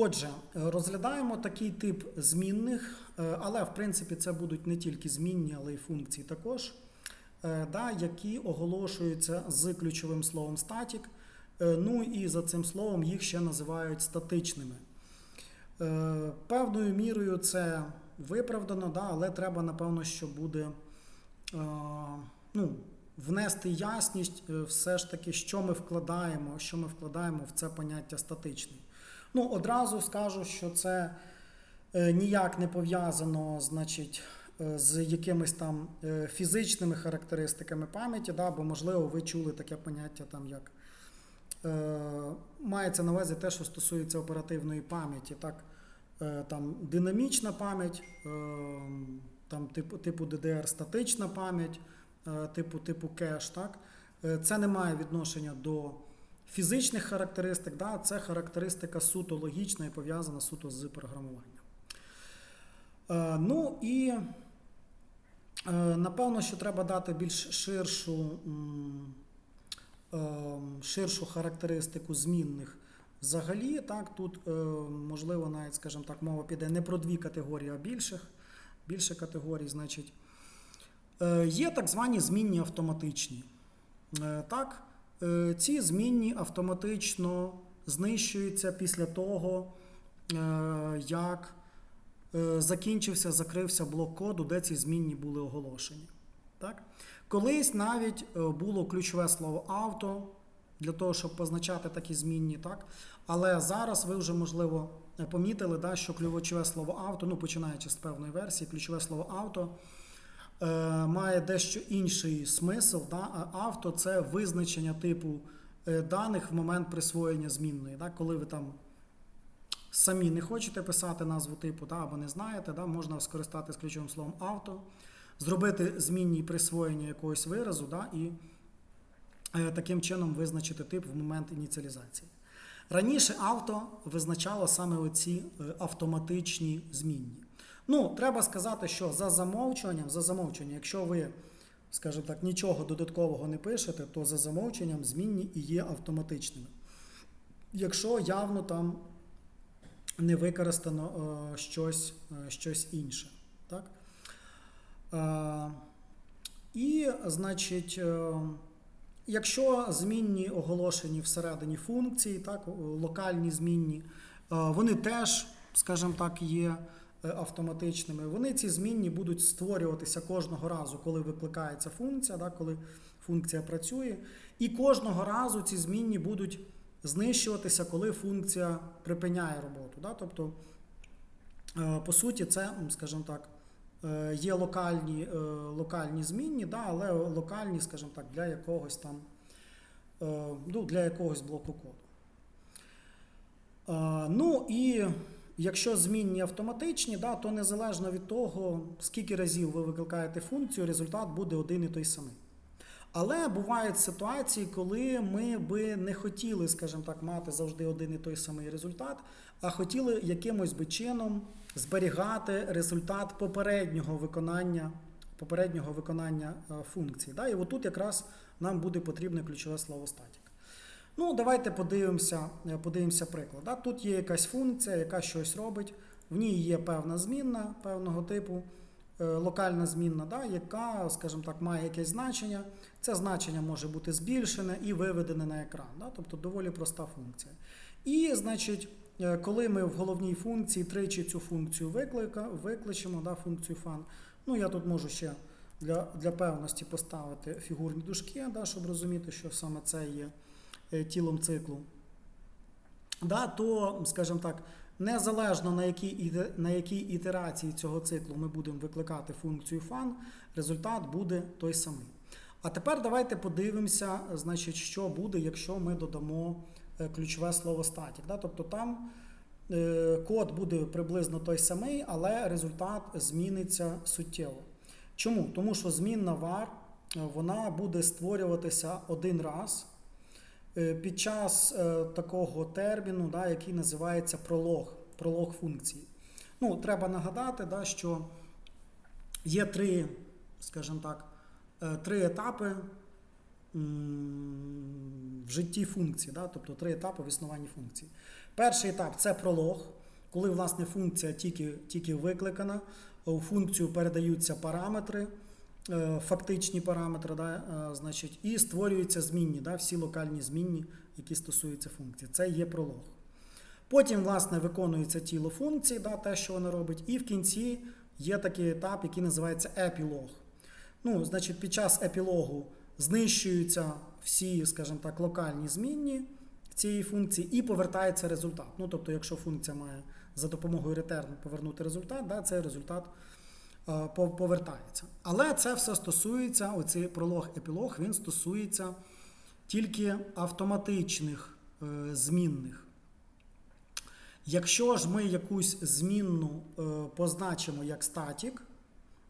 Отже, е, розглядаємо такий тип змінних, е, але в принципі це будуть не тільки змінні, але й функції також, е, да, які оголошуються з ключовим словом. Е, Ну і за цим словом їх ще називають статичними. Певною мірою це виправдано, да, але треба, напевно, що буде ну, внести ясність все ж таки, що ми вкладаємо, що ми вкладаємо в це поняття статичний. Ну, одразу скажу, що це е, ніяк не пов'язано, значить, е, з якимись там е, фізичними характеристиками пам'яті, да, бо, можливо, ви чули таке поняття, там, як е, мається на увазі те, що стосується оперативної пам'яті. Так, е, там динамічна пам'ять, е, там, типу, типу DDR статична пам'ять, е, типу, типу кеш. Так? Е, Це не має відношення до фізичних характеристик, да? це характеристика суто логічна і пов'язана суто з програмуванням. Е, Ну і е, напевно, що треба дати більш ширшу, е, ширшу характеристику змінних. Взагалі, так, тут е, можливо навіть, скажімо так, мова піде не про дві категорії, а більших, більше категорій, значить. Е, Є так звані змінні автоматичні. Е, Так, ці змінні автоматично знищуються після того, е, як е, закінчився, закрився блок коду, де ці змінні були оголошені. Так? Колись навіть е, було ключове слово авто для того, щоб позначати такі змінні, так? але зараз ви вже, можливо, е, помітили, да, що ключове слово авто, ну починаючи з певної версії, ключове слово авто е, має дещо інший смисл. Да? Авто це визначення типу е, даних в момент присвоєння змінної. Да? Коли ви там самі не хочете писати назву типу, да, або не знаєте, да, можна скористатися ключовим словом авто, зробити змінні присвоєння якогось виразу да, і е, таким чином визначити тип в момент ініціалізації. Раніше авто визначало саме оці е, автоматичні змінні. Ну, треба сказати, що за замовчуванням, за замовчуванням, якщо ви, скажімо так, нічого додаткового не пишете, то за замовчуванням змінні і є автоматичними. Якщо явно там не використано е, щось, е, щось інше. Так? Е, і, значить, якщо змінні оголошені всередині функції, так, локальні змінні, вони теж, скажімо так, є автоматичними. Вони ці змінні будуть створюватися кожного разу, коли викликається функція, так, коли функція працює. І кожного разу ці змінні будуть знищуватися, коли функція припиняє роботу. Да? Тобто, е, по суті, це, скажімо так, е, є локальні, е, локальні змінні, да? але локальні, скажімо так, для якогось там, е, ну, для якогось блоку коду. Е, Ну і якщо змінні автоматичні, да, то незалежно від того, скільки разів ви викликаєте функцію, результат буде один і той самий. Але бувають ситуації, коли ми би не хотіли, скажімо так, мати завжди один і той самий результат, а хотіли якимось би чином зберігати результат попереднього виконання, попереднього виконання е, функції. Да? І отут якраз нам буде потрібне ключове слово статік. Ну, давайте подивимося, е, подивимося приклад. Да? Тут є якась функція, яка щось робить, в ній є певна змінна певного типу е, локальна змінна, да, яка, скажімо так, має якесь значення. Це значення може бути збільшене і виведене на екран. Да, тобто доволі проста функція. І, значить, е, коли ми в головній функції тричі цю функцію виклика, викличемо, да, функцію fun, ну я тут можу ще для, для певності поставити фігурні дужки, да, щоб розуміти, що саме це є тілом циклу. Да, то, скажімо так, Незалежно на якій, на якій ітерації цього циклу ми будемо викликати функцію fun, результат буде той самий. А тепер давайте подивимося, значить, що буде, якщо ми додамо е, ключове слово static. Да? Тобто там е, код буде приблизно той самий, але результат зміниться суттєво. Чому? Тому що змінна var е, вона буде створюватися один раз е, під час е, такого терміну, да, який називається пролог, пролог функції. Ну, треба нагадати, да, що є три, скажімо так, е, три етапи в житті функції, да? тобто три етапи в існуванні функції. Перший етап це пролог, коли власне функція тільки, тільки викликана, у функцію передаються параметри, е, фактичні параметри, да? е, значить, і створюються змінні, да? всі локальні змінні, які стосуються функції. Це є пролог. Потім, власне, виконується тіло функції, да, те, що вона робить, і в кінці є такий етап, який називається епілог. Ну, значить, під час епілогу знищуються всі, скажімо так, локальні змінні цієї функції і повертається результат. Ну, тобто, якщо функція має за допомогою return повернути результат, да, цей результат е, повертається. Але це все стосується, оцей пролог-епілог, він стосується тільки автоматичних е, змінних. Якщо ж ми якусь змінну е, позначимо як статік,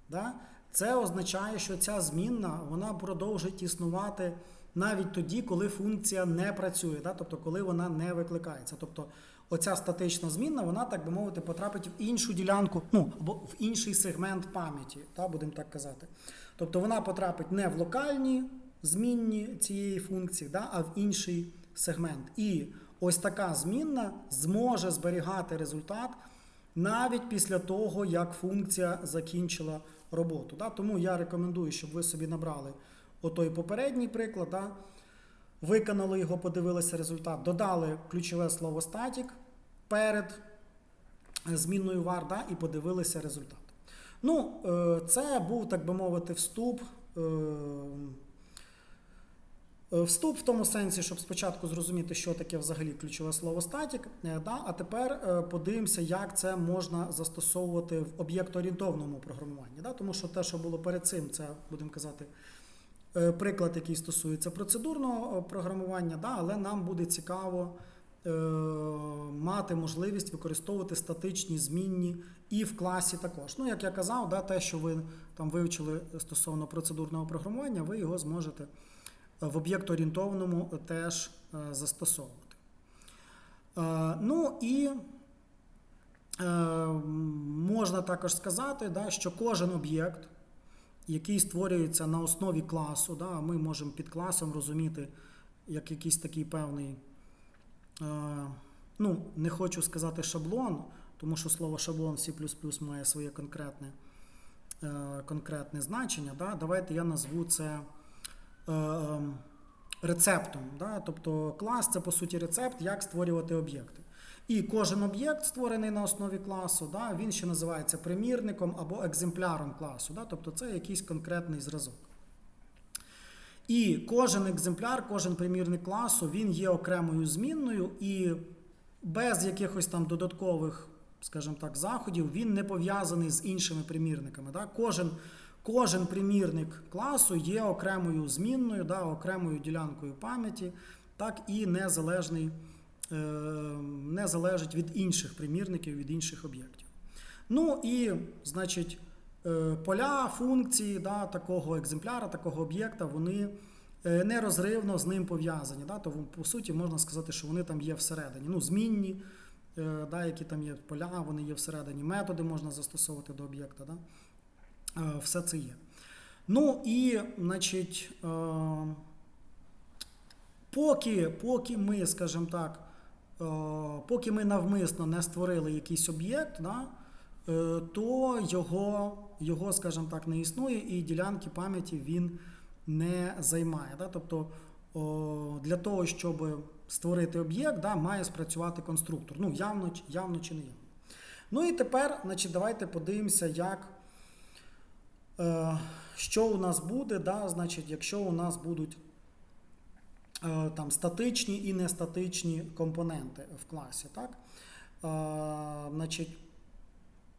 да, це означає, що ця змінна вона продовжить існувати навіть тоді, коли функція не працює, да, тобто коли вона не викликається. Тобто оця статична змінна, вона, так би мовити, потрапить в іншу ділянку, ну, або в інший сегмент пам'яті, да, будемо так казати. Тобто вона потрапить не в локальні змінні цієї функції, да, а в інший сегмент. І ось така змінна зможе зберігати результат навіть після того, як функція закінчила роботу. Да? Тому я рекомендую, щоб ви собі набрали отой попередній приклад, да? Виконали його, подивилися результат, додали ключове слово статік перед змінною var, да? і подивилися результат. Ну, е, це був, так би мовити, вступ. е, Е, Вступ в тому сенсі, щоб спочатку зрозуміти, що таке взагалі ключове слово статік, да, а тепер подивимося, як це можна застосовувати в об'єктоорієнтовному програмуванні. Да, тому що те, що було перед цим, це будемо казати. Е, Приклад, який стосується процедурного е, програмування, да, але нам буде цікаво е, мати можливість використовувати статичні змінні і в класі також. Ну, як я казав, да, те, що ви там вивчили стосовно процедурного програмування, ви його зможете в об'єктоорієнтованому теж е, застосовувати. Ну і можна також сказати, да, що кожен об'єкт, який створюється на основі класу, да, ми можемо під класом розуміти як якийсь такий певний, е, ну, не хочу сказати шаблон, тому що слово шаблон C має своє конкретне, е, конкретне значення. Да. Давайте я назву це е, рецептом. Да? Тобто клас це по суті рецепт, як створювати об'єкти. І кожен об'єкт, створений на основі класу, да, він ще називається примірником або екземпляром класу. Да? Тобто це якийсь конкретний зразок. І кожен екземпляр, кожен примірник класу, він є окремою змінною, і без якихось там додаткових, скажімо так, заходів він не пов'язаний з іншими примірниками. Да? Кожен Кожен примірник класу є окремою змінною, да, окремою ділянкою пам'яті, так і незалежний, не залежить від інших примірників, від інших об'єктів. Ну і, значить, е, поля, функції да, такого екземпляра, такого об'єкта, вони е, нерозривно з ним пов'язані. Да, то, по суті, можна сказати, що вони там є всередині. Ну, змінні, е, да, які там є поля, вони є всередині. Методи можна застосовувати до об'єкта. Да. Все це є. Ну і, значить, е, поки, поки ми, скажімо так, поки ми навмисно не створили якийсь об'єкт, да, е, то його, його, скажімо так, не існує, і ділянки пам'яті він не займає. Да? Тобто для того, щоб створити об'єкт, да, має спрацювати конструктор. Ну, явно, явно чи не явно. Ну і тепер, значить, давайте подивимося, як. Е, Що у нас буде, да, значить, якщо у нас будуть е, там статичні і нестатичні компоненти в класі. Так? Е, Значить,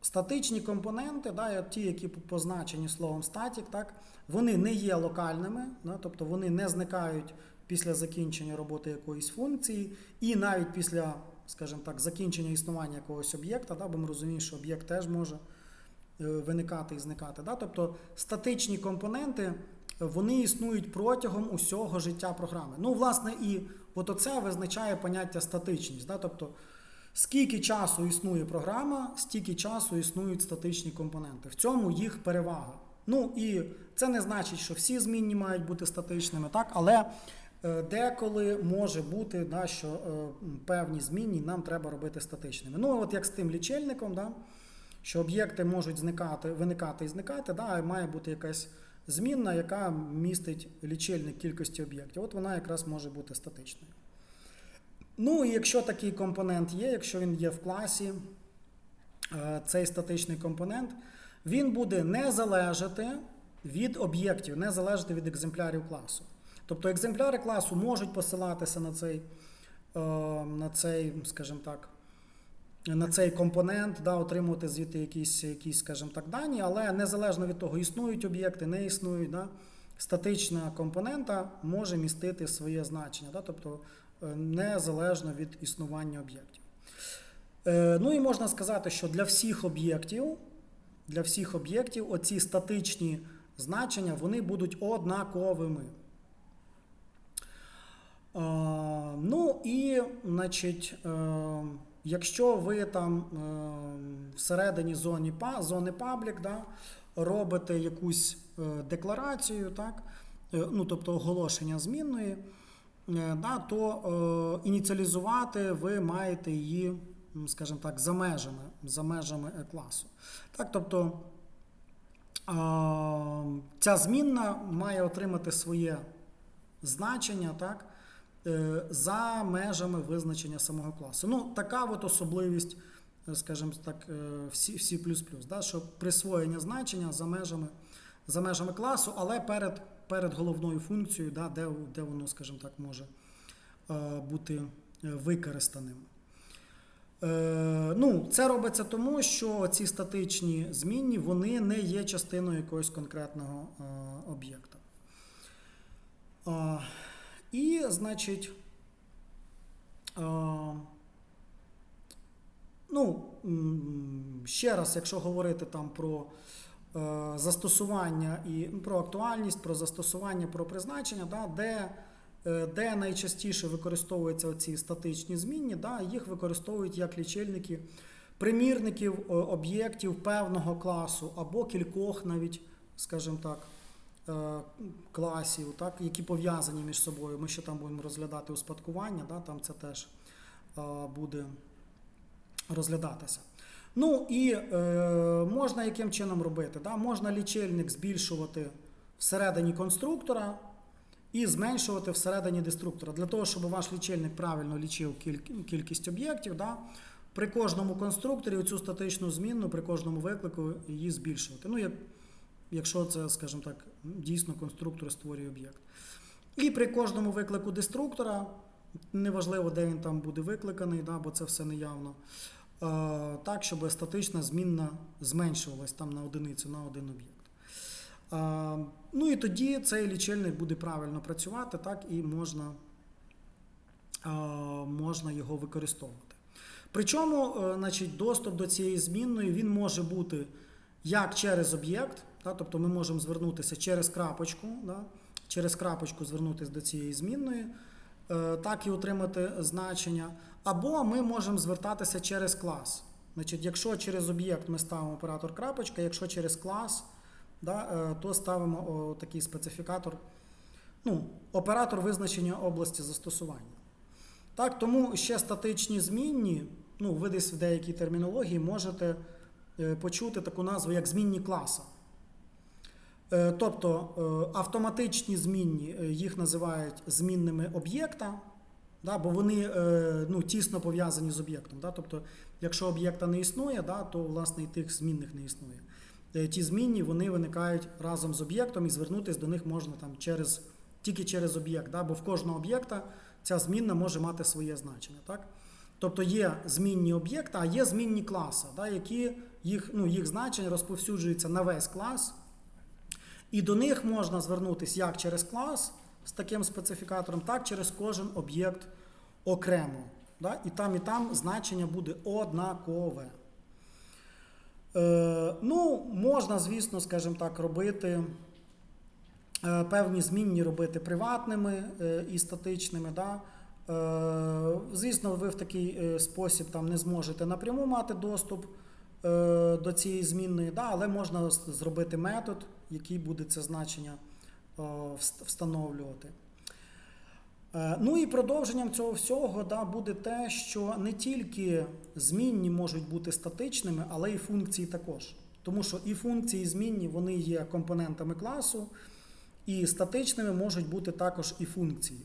статичні компоненти, да, ті, які позначені словом static, так, вони не є локальними, да, тобто вони не зникають після закінчення роботи якоїсь функції, і навіть після, скажімо так, закінчення існування якогось об'єкта, да, бо ми розуміємо, що об'єкт теж може е, виникати і зникати. Да? Тобто статичні компоненти е, вони існують протягом усього життя програми. Ну, власне, і от оце визначає поняття статичність. Да? Тобто, скільки часу існує програма, стільки часу існують статичні компоненти. В цьому їх перевага. Ну і це не значить, що всі змінні мають бути статичними, так, але е, деколи може бути, да, що е, певні змінні нам треба робити статичними. Ну, от як з тим лічильником, да, що об'єкти можуть зникати, виникати і зникати, да, має бути якась змінна, яка містить лічильник кількості об'єктів. От вона якраз може бути статичною. Ну і якщо такий компонент є, якщо він є в класі, е, цей статичний компонент, він буде не залежати від об'єктів, не залежати від екземплярів класу. Тобто екземпляри класу можуть посилатися на цей, е, на цей скажімо так, на цей компонент, да, отримувати звідти якісь, якісь, скажімо так, дані, але незалежно від того, існують об'єкти, не існують, да, статична компонента може містити своє значення, да, тобто е, незалежно від існування об'єктів. Е, Ну і можна сказати, що для всіх об'єктів, для всіх об'єктів оці статичні значення вони будуть однаковими. Ну і, значить, е, якщо ви там е, всередині зоні, па- зони паблік да, робите якусь е, декларацію, так, е, ну, тобто оголошення змінної, е, да, то ініціалізувати ви маєте її, скажімо так, за межами, за межами класу. Так, тобто ця змінна має отримати своє значення так, за межами визначення самого класу. Ну, така от особливість, е, скажімо так, е, в C, в да, що присвоєння значення за межами, за межами класу, але перед, перед головною функцією, да, де, де воно, скажімо так, може е, бути е, використаним. Е, ну, це робиться тому, що ці статичні змінні вони не є частиною якогось конкретного е, об'єкта. Е, і, значить, ну, ще раз, якщо говорити там про е, застосування і ну, про актуальність, про застосування, про призначення, да, де е, де найчастіше використовуються ці статичні змінні, да, їх використовують як лічильники примірників е, об'єктів певного класу або кількох навіть, скажімо так, класів, так, які пов'язані між собою. Ми ще там будемо розглядати успадкування, да, там це теж е, буде розглядатися. Ну і е, можна яким чином робити? Да? Можна лічильник збільшувати всередині конструктора і зменшувати всередині деструктора. Для того, щоб ваш лічильник правильно лічив кіль- кількість об'єктів, да? при кожному конструкторі цю статичну змінну, при кожному виклику її збільшувати. Ну, як, якщо це, скажімо так, дійсно конструктор створює об'єкт. І при кожному виклику деструктора, неважливо, де він там буде викликаний, да, бо це все неявно. е, Так, щоб статична змінна зменшувалась там на одиницю на один об'єкт. Е, Ну і тоді цей лічильник буде правильно працювати, так, і можна, е, можна його використовувати. Причому, значить, доступ до цієї змінної він може бути як через об'єкт, да, тобто ми можемо звернутися через крапочку, да, через крапочку звернутися до цієї змінної, е, так і отримати значення. Або ми можемо звертатися через клас. Значить, якщо через об'єкт ми ставимо оператор крапочка, якщо через клас, да, е, то ставимо такий специфікатор, ну, оператор визначення області застосування. Так, тому ще статичні змінні, ну, ви десь в деякій термінології можете е, почути таку назву, як змінні класа. Е, Тобто е, автоматичні змінні е, їх називають змінними об'єкта, да, бо вони ну, тісно пов'язані з об'єктом. Да? Тобто, якщо об'єкта не існує, да, то власне і тих змінних не існує. Ті змінні вони виникають разом з об'єктом, і звернутися до них можна там через, тільки через об'єкт, да? бо в кожного об'єкта ця змінна може мати своє значення. Так? Тобто є змінні об'єкти, а є змінні класи, да? які їх, ну, їх значення розповсюджуються на весь клас. І до них можна звернутися як через клас з таким специфікатором, так через кожен об'єкт окремо. Да? І там, і там значення буде однакове. Е, ну, можна, звісно, скажімо так, робити е, певні змінні робити приватними е, і статичними. Да? Е, звісно, ви в такий спосіб там не зможете напряму мати доступ до цієї змінної, да, але можна зробити метод, який буде це значення е, встановлювати. Е, Ну і продовженням цього всього да, буде те, що не тільки змінні можуть бути статичними, але і функції також. Тому що і функції, і змінні вони є компонентами класу, і статичними можуть бути також і функції.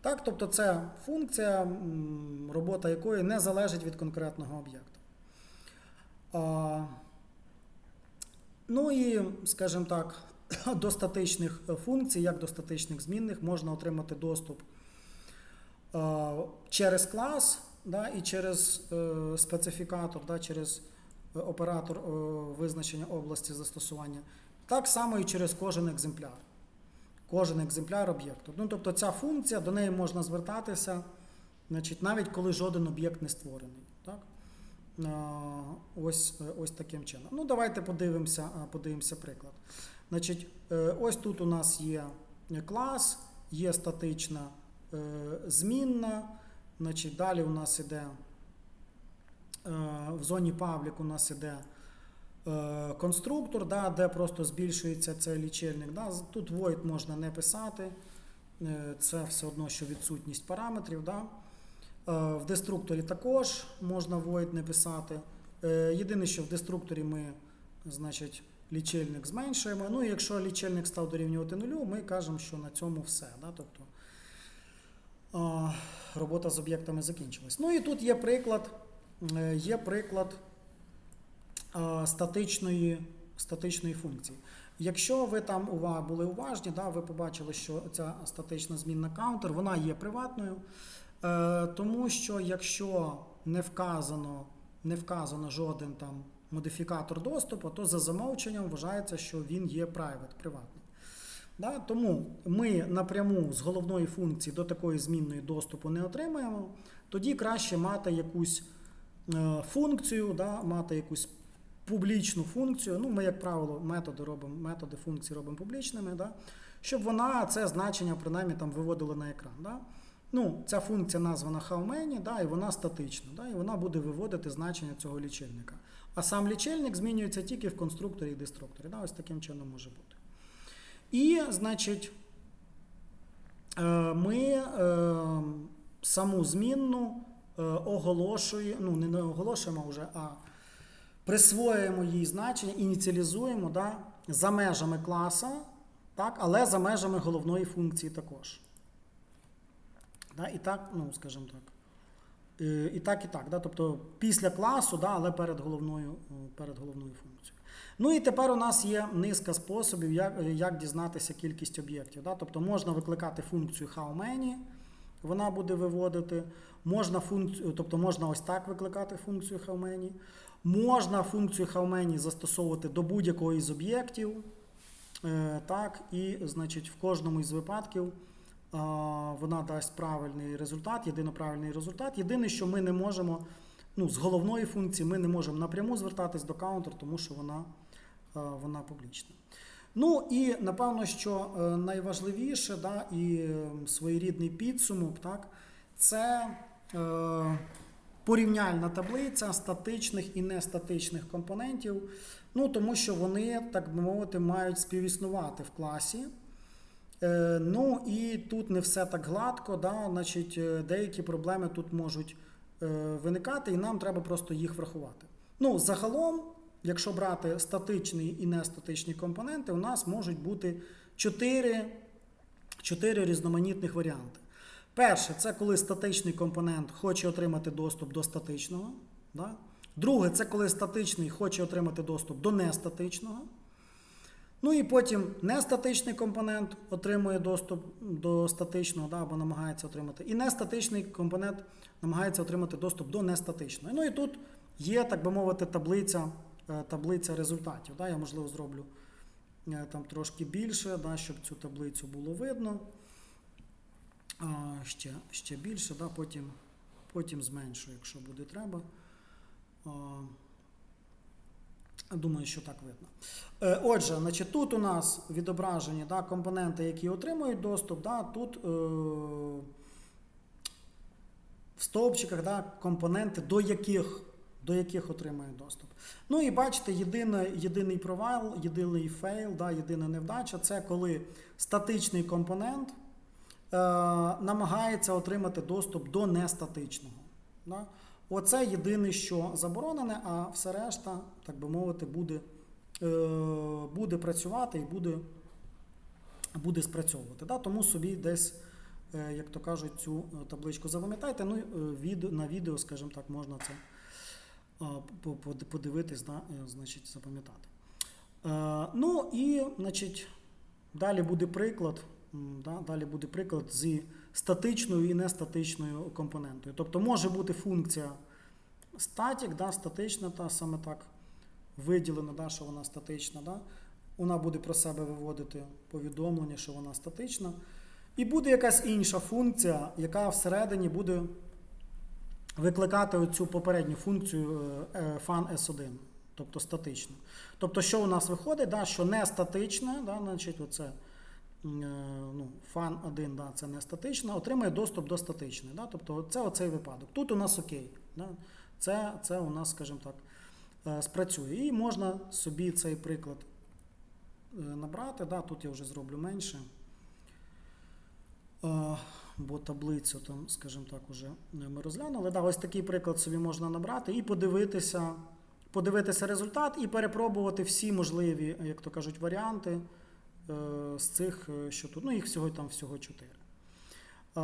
Так, тобто це функція, робота якої не залежить від конкретного об'єкта. Ну і, скажімо так, до статичних е, функцій, як до статичних змінних, можна отримати доступ е, через клас да, і через е, специфікатор, да, через оператор визначення області застосування. Так само і через кожен екземпляр. Кожен екземпляр об'єкту. Ну, тобто ця функція, до неї можна звертатися, значить, навіть коли жоден об'єкт не створений. Е, Ось, е, ось таким чином. Ну, давайте подивимося, е, подивимося приклад. Значить, ось тут у нас є клас, є статична змінна. Значить, далі у нас іде в зоні паблік у нас іде конструктор, да, де просто збільшується цей лічильник. Да. Тут void можна не писати, це все одно, що відсутність параметрів. Да. Е, В деструкторі також можна void не писати. Е, Єдине, що в деструкторі ми, значить, лічильник зменшуємо. Ну і якщо лічильник став дорівнювати нулю, ми кажемо, що на цьому все. Да? Тобто робота з об'єктами закінчилась. Ну і тут є приклад, е, є приклад статичної, статичної функції. Якщо ви там були уважні, да, ви побачили, що ця статична змінна counter, вона є приватною, е, тому що якщо не вказано, не вказано жоден там модифікатор доступу, то за замовченням вважається, що він є private, приватний. Да? Тому ми напряму з головної функції до такої змінної доступу не отримаємо. Тоді краще мати якусь е, функцію, да? мати якусь публічну функцію. Ну, ми, як правило, методи робимо, методи функції робимо публічними, да? щоб вона це значення принаймні там виводила на екран. Да? Ну, ця функція названа HowMany, да, і вона статична, да, і вона буде виводити значення цього лічильника. А сам лічильник змінюється тільки в конструкторі і деструкторі. Да, ось таким чином може бути. І, значить, е, ми е, саму змінну е, оголошуємо, ну, не оголошуємо вже, а присвоюємо їй значення, ініціалізуємо да, за межами класа, так, але за межами головної функції також. Да, і так, ну, скажімо так. Е, І так, і так. Да? Тобто після класу, да, але перед головною, е, перед головною функцією. Ну і тепер у нас є низка способів, як, як дізнатися кількість об'єктів. Да? Тобто можна викликати функцію HowMany, вона буде виводити. Можна функцію, тобто можна ось так викликати функцію HowMany. Можна функцію HowMany застосовувати до будь-якого із об'єктів. Е, так, і, значить, в кожному із випадків вона дасть правильний результат, єдино правильний результат. Єдине, що ми не можемо, ну, з головної функції ми не можемо напряму звертатись до каунтер, тому що вона, вона публічна. Ну і напевно, що е, найважливіше, да, і своєрідний підсумок, так, це е, порівняльна таблиця статичних і нестатичних компонентів. Ну, тому що вони, так би мовити, мають співіснувати в класі. Е, ну і тут не все так гладко, да, значить, е, деякі проблеми тут можуть е, виникати, і нам треба просто їх врахувати. Ну, загалом, якщо брати статичні і нестатичні компоненти, у нас можуть бути чотири, чотири різноманітних варіанти. Перше, це коли статичний компонент хоче отримати доступ до статичного. Да? Друге, це коли статичний хоче отримати доступ до нестатичного. Ну і потім нестатичний компонент отримує доступ до статичного, да, або намагається отримати. І нестатичний компонент намагається отримати доступ до нестатичного. Ну і тут є, так би мовити, таблиця, е, таблиця результатів. Да. Я, можливо, зроблю е, там трошки більше, да, щоб цю таблицю було видно. А, ще, ще більше, да, потім, потім зменшу, якщо буде треба. Думаю, що так видно. Е, Отже, значить, тут у нас відображені да, компоненти, які отримують доступ. Да, Тут е, в стовпчиках да, компоненти, до яких до яких отримає доступ. Ну і бачите, єдиний, єдиний провал, єдиний фейл, да, єдина невдача це коли статичний компонент е, намагається отримати доступ до нестатичного. Да? Оце єдине, що заборонене, а все решта, так би мовити, буде, е, буде працювати і буде, буде спрацьовувати. Да? Тому собі десь, е, як то кажуть, цю е, табличку запам'ятайте. Ну, відео, на відео, скажімо так, можна це по- по- подивитись, да? значить, запам'ятати. Ну і, значить, далі буде приклад. Да, далі буде приклад зі статичною і нестатичною компонентою. Тобто може бути функція статік, да, статична, та саме так виділена, да, що вона статична. Да. Вона буде про себе виводити повідомлення, що вона статична. І буде якась інша функція, яка всередині буде викликати оцю попередню функцію е, е, fan S1, тобто статичну. Тобто, що у нас виходить, да, що не статична, да, значить, оце, е, ну, fan 1, да, це не статична, отримує доступ до статичної. Да, тобто це оцей випадок. Тут у нас окей. Да, це, це у нас, скажімо так, е, спрацює. І можна собі цей приклад е, набрати. Да, тут я вже зроблю менше. Е, Бо таблицю там, скажімо так, уже ми розглянули. Да, ось такий приклад собі можна набрати і подивитися, подивитися результат і перепробувати всі можливі, як то кажуть, варіанти е, з цих, е, що тут. Ну, їх всього там всього чотири. Е,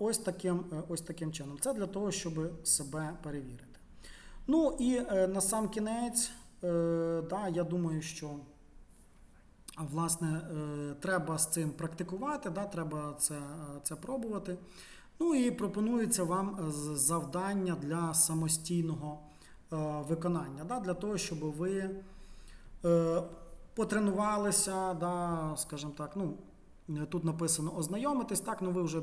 Ось таким, е, ось таким чином. Це для того, щоб себе перевірити. Ну і е, на сам кінець, е, да, я думаю, що. Власне, е, треба з цим практикувати, да, треба це, е, це пробувати. Ну і пропонується вам е, завдання для самостійного е, виконання, да, для того, щоб ви е, потренувалися, да, скажімо так, ну, тут написано ознайомитись, так, ну ви вже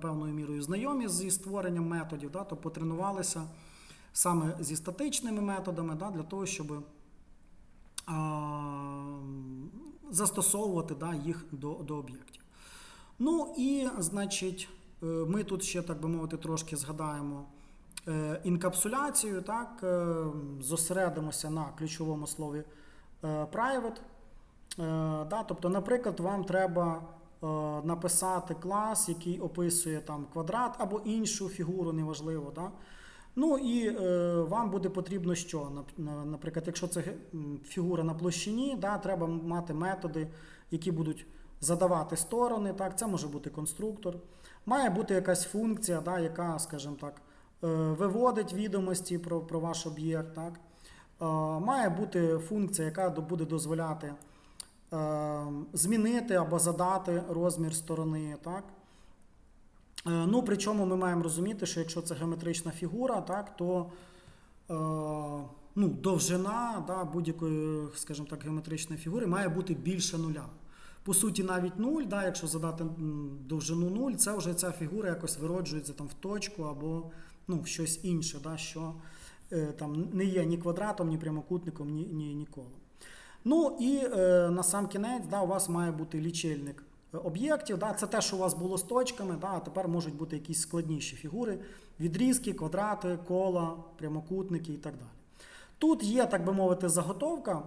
певною мірою знайомі зі створенням методів, да, то потренувалися саме зі статичними методами, да, для того, щоб а, застосовувати да, їх до, до об'єктів. Ну і, значить, е, ми тут ще, так би мовити, трошки згадаємо е, інкапсуляцію, так, е, зосередимося на ключовому слові private. Е, Да, тобто, наприклад, вам треба е, написати клас, який описує там квадрат або іншу фігуру, неважливо. Да? Ну і е, вам буде потрібно що? Наприклад, якщо це фігура на площині, да, треба мати методи, які будуть задавати сторони. Так, це може бути конструктор. Має бути якась функція, да, яка, скажімо так, е, виводить відомості про, про ваш об'єкт. Так. Е, Має бути функція, яка буде дозволяти е, змінити або задати розмір сторони. Так. Е, Ну, причому ми маємо розуміти, що якщо це геометрична фігура, так, то ну, довжина да, будь-якої, скажімо так, геометричної фігури має бути більше нуля. По суті, навіть нуль, да, якщо задати довжину нуль, це вже ця фігура якось вироджується там, в точку або ну, в щось інше, да, що там, не є ні квадратом, ні прямокутником, ні, ні, ні колом. Ну і е, на сам кінець да, у вас має бути лічильник е, об'єктів. Да, це те, що у вас було з точками, да, а тепер можуть бути якісь складніші фігури, відрізки, квадрати, кола, прямокутники і так далі. Тут є, так би мовити, заготовка,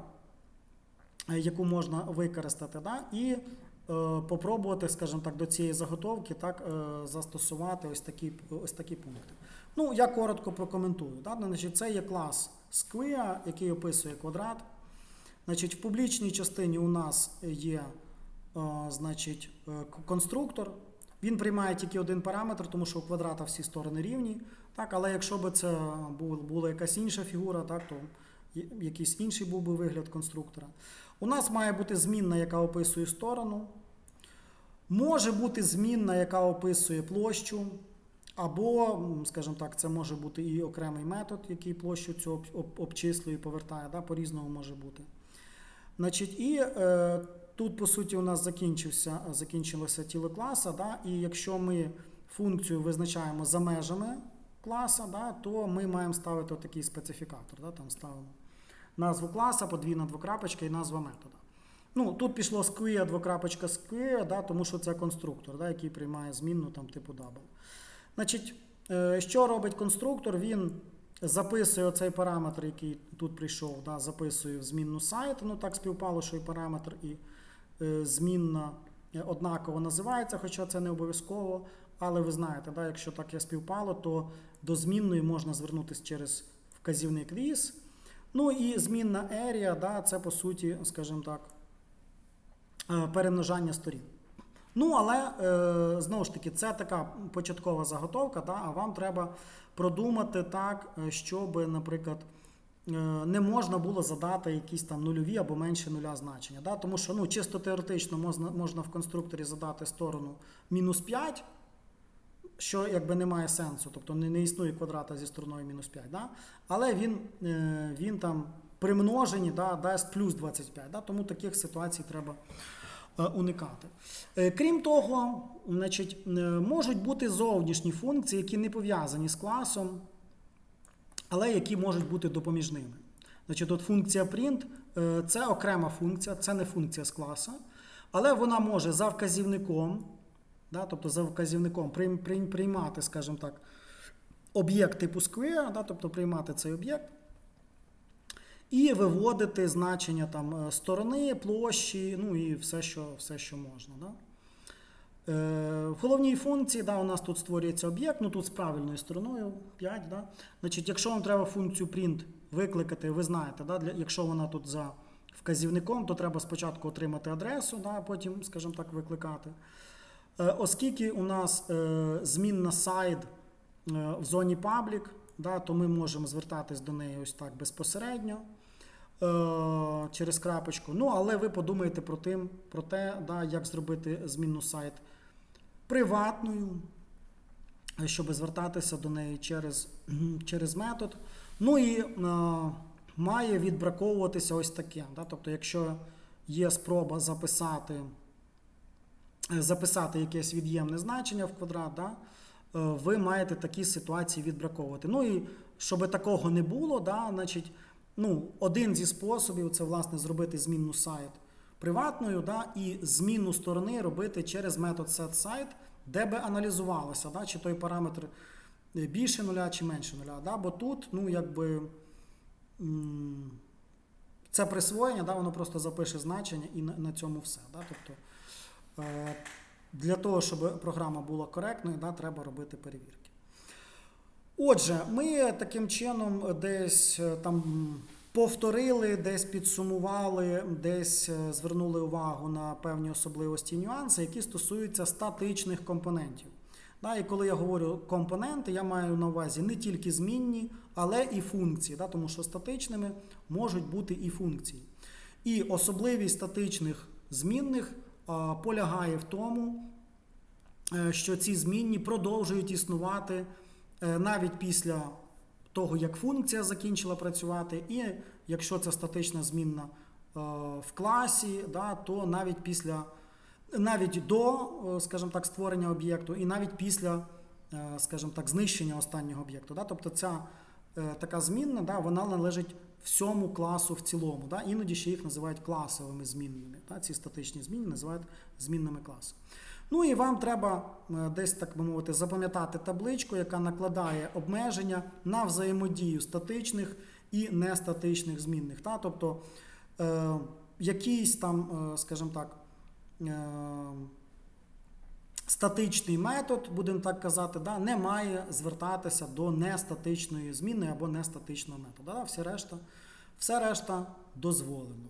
е, яку можна використати, да, і е, попробувати, скажімо так, до цієї заготовки так, е, застосувати ось такі, ось такі пункти. Ну, я коротко прокоментую. Да? Значить, це є клас Square, який описує квадрат. Значить, в публічній частині у нас є е, значить, е, конструктор. Він приймає тільки один параметр, тому що у квадрата всі сторони рівні. Так, але якщо б це була якась інша фігура, так, то якийсь інший був би вигляд конструктора. У нас має бути змінна, яка описує сторону. Може бути змінна, яка описує площу. Або, скажімо так, це може бути і окремий метод, який площу цю об- об- обчислює і повертає. Да? По-різному може бути. Значить, і е, тут, по суті, у нас закінчився, закінчилося тіло класа. Да? І якщо ми функцію визначаємо за межами класа, да, то ми маємо ставити такий специфікатор. Да? Там ставимо назву класа, подвійна двокрапочка і назва метода. Ну, тут пішло square, двокрапочка square, да, тому що це конструктор, да, який приймає змінну там, типу double. Значить, е, що робить конструктор? Він записую цей параметр, який тут прийшов, да, записую в змінну сайт. Ну так співпало, що і параметр, і е, змінна е, однаково називається, хоча це не обов'язково. Але ви знаєте, да, якщо так є співпало, то до змінної можна звернутися через вказівник this. Ну і змінна area, да, це по суті, скажімо так, перемножання сторін. Ну, але е, знову ж таки, це така початкова заготовка, да, а вам треба продумати так, е, щоб, наприклад, е, не можна було задати якісь там нульові або менше нуля значення. Да? Тому що ну, чисто теоретично можна, можна в конструкторі задати сторону мінус 5, що якби не має сенсу, тобто не, не існує квадрата зі стороною мінус 5. Да? Але він, е, він там при множенні да, дасть плюс 25. Да? Тому таких ситуацій треба уникати. Е, Крім того, значить, е, можуть бути зовнішні функції, які не пов'язані з класом, але які можуть бути допоміжними. Значить, от функція print е, це окрема функція, це не функція з класа, але вона може за вказівником, да, тобто за вказівником прийм- прийм- приймати, скажімо так, об'єкт типу square, да, тобто приймати цей об'єкт. І виводити значення там, е, сторони, площі, ну і все, що, все, що можна. Да? Е, В головній функції да, у нас тут створюється об'єкт, ну тут з правильною стороною 5. Да? Значить, якщо вам треба функцію print викликати, ви знаєте, да, для, якщо вона тут за вказівником, то треба спочатку отримати адресу, да, а потім, скажімо так, викликати. Е, Оскільки у нас е, змінна сайт в зоні public, да, то ми можемо звертатись до неї ось так безпосередньо через крапочку. Ну, але ви подумаєте про, тим, про те, да, як зробити змінну сайт приватною, е, щоб звертатися до неї через, через метод. Ну і е, має відбраковуватися ось таке. Да? Тобто, якщо є спроба записати, е, записати якесь від'ємне значення в квадрат, да? е, ви маєте такі ситуації відбраковувати. Ну і щоб такого не було, да, значить, ну, один зі способів це власне зробити змінну сайт приватною, да, і зміну сторони робити через метод setSite, де би аналізувалося, да, чи той параметр більше нуля чи менше нуля. Да, бо тут, ну, якби. Це присвоєння, да, воно просто запише значення і на, цьому все. Да? Тобто, е, для того, щоб програма була коректною, да, треба робити перевірки. Отже, ми таким чином десь е, там повторили, десь підсумували, десь е, звернули увагу на певні особливості і нюанси, які стосуються статичних компонентів. І коли я говорю компоненти, я маю на увазі не тільки змінні, але і функції, тому що статичними можуть бути і функції. І особливість статичних змінних полягає в тому, е, що ці змінні продовжують існувати навіть після того, як функція закінчила працювати, і якщо це статична змінна е, в класі, то навіть після навіть до, е, скажімо так, створення об'єкту, і навіть після, е, скажімо так, знищення останнього об'єкту. Тобто ця е, така змінна, вона належить всьому класу в цілому. Да? Іноді ще їх називають класовими змінними. Да? Ці статичні зміни називають змінними класу. Ну і вам треба е, десь, так би мовити, запам'ятати табличку, яка накладає обмеження на взаємодію статичних і нестатичних змінних. Да? Тобто е, якийсь там, е, скажімо так, е, статичний метод, будемо так казати, да, не має звертатися до нестатичної зміни або нестатичного методу. Да? Все решта, все решта дозволено.